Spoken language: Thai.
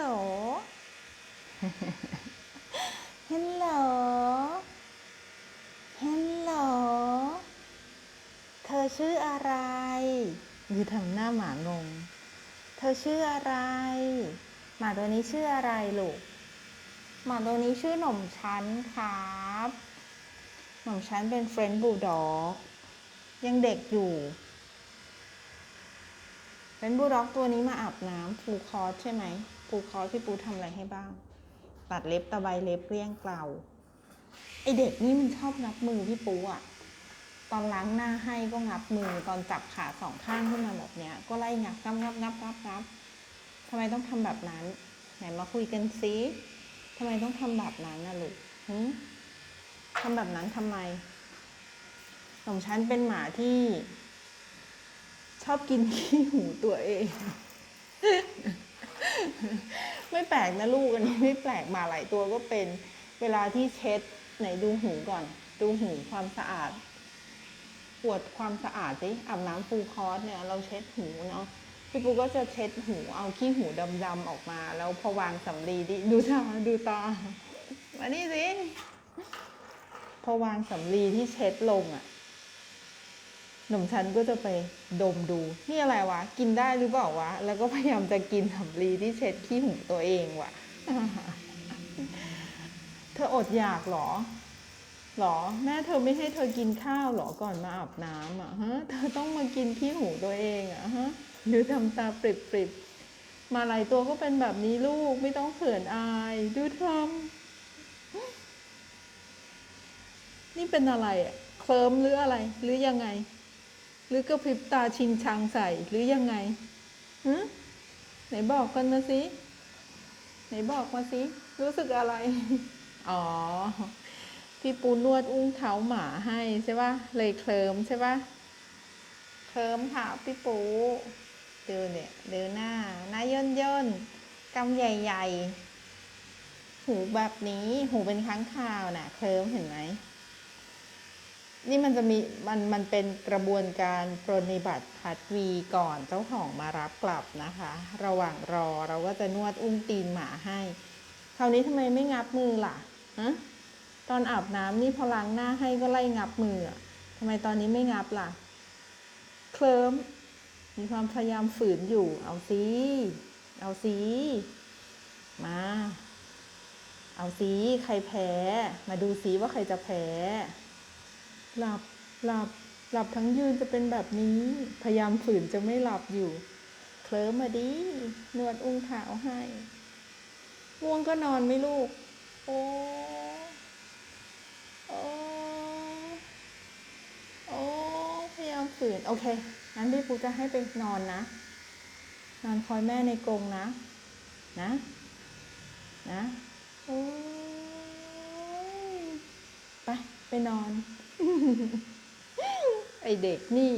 โหล ฮัลโหล ฮัลโหล เธอชื่ออะไรคือทำหน้าหมางง เธอชื่ออะไร หมาตัวนี้ชื่ออะไรลูก หมาตัวนี้ชื่อหน่มชั้นครับหน่มชั้นเป็นเฟรนด์บูลด็อก ยังเด็กอยู่ เป็นบูลด็อกตัวนี้มาอาบน้ำฟูคอร์สใช่ไหมฟูคอร์สพี่ปูทำอะไรให้บ้าง ตัดเล็บตะไบเล็บเรียงเกลาไอเด็กนี่มันชอบงับมือพี่ปูอะตอนล้างหน้าให้ก็งับมือตอนจับขาสองข้างขึ้นมาแบบเนี้ย ก็ไล่งับงับงับงับงับงับทำไมต้องทำแบบนั้น ไหนมาคุยกันซิทำไมต้องทำแบบนั้นนะลูกหึทำแบบนั้นทำไมของฉันเป็นหมาที่ อบกินขี้หูตัวเอง ไม่แปลกนะลูกอันนี้ไม่แปลกหมาหลายตัวก็เป็นเวลาที่เช็ดไหนดูหูก่อน ดูหูความสะอาดปวดความสะอาดสิอาบน้ำฟูลคอร์สเนี่ยเราเช็ดหูเนาะพี่ปูก็จะเช็ดหูเอาขี้หูดำๆออกมา แล้วพอวางสำลีดิดูตาดูตามานี่สิพอวางสำลีที่เช็ดลงอะ่ะ หนุ่มฉันก็จะไปดมดู นี่อะไรวะ กินได้หรือเปล่าวะ แล้วก็พยายามจะกินสำลีที่เช็ดขี้หูตัวเองวะเธออดอยากเหรอหรอ แม่เธอไม่ให้เธอกินข้าวเหรอก่อนมาอาบน้ำอะฮะ เธอต้องมากินขี้หูตัวเองอะฮะดูทำตาปริบปริบมาหลายตัวก็เป็นแบบนี้ลูกไม่ต้องเขินอาย ดูทำนี่เป็นอะไร เคลิ้มหรืออะไร หรือยังไง หรือกระพริบตาชิงชังใส่หรือยังไงฮะไหนบอกกันมาสิ ไหนบอกมาสิ รู้สึกอะไร อ๋อ พี่ปูนวดอุ้งเท้าหมาให้ใช่ปะเลยเคลิมใช่ปะเคลิมค่ะพี่ปูดูเนี่ยดูหน้า หน้าย่นย่นๆกำใหญ่ ๆ หูแบบนี้ หูเป็นค้างคาวน่ะ เคลิมเห็นไหม นี่มันจะมีมันมันเป็นกระบวนการปรนนิบัติพัดวีก่อนเจ้าของมารับกลับนะคะ ระหว่างรอเราก็จะนวดอุ้งตีนหมาให้ คราวนี้ทำไมไม่งับมือล่ะฮะตอนอาบน้ำนี่พอล้างหน้าให้ก็ไล่งับมือทำไมตอนนี้ไม่งับล่ะ เคลิ้มมีความพยายามฝืนอยู่ เอาสิเอาสิมา เอาสิใครแพ้ มาดูสิว่าใครจะแพ้ หลับหลับหลับทั้งยืนจะเป็นแบบนี้ พยายามฝืนจะไม่หลับอยู่ เคลิ้มมาดินวดอุ้งเท้าให้ง่วงก็นอนไม่ลูก โอ้โอ้โอ้พยายามฝืน โอเคงั้นพี่ปูจะให้ไปนอนนะ นอนคอยแม่ในกรงนะ นะ นะ โอ้ไปไปนอน ไอเด็กนี่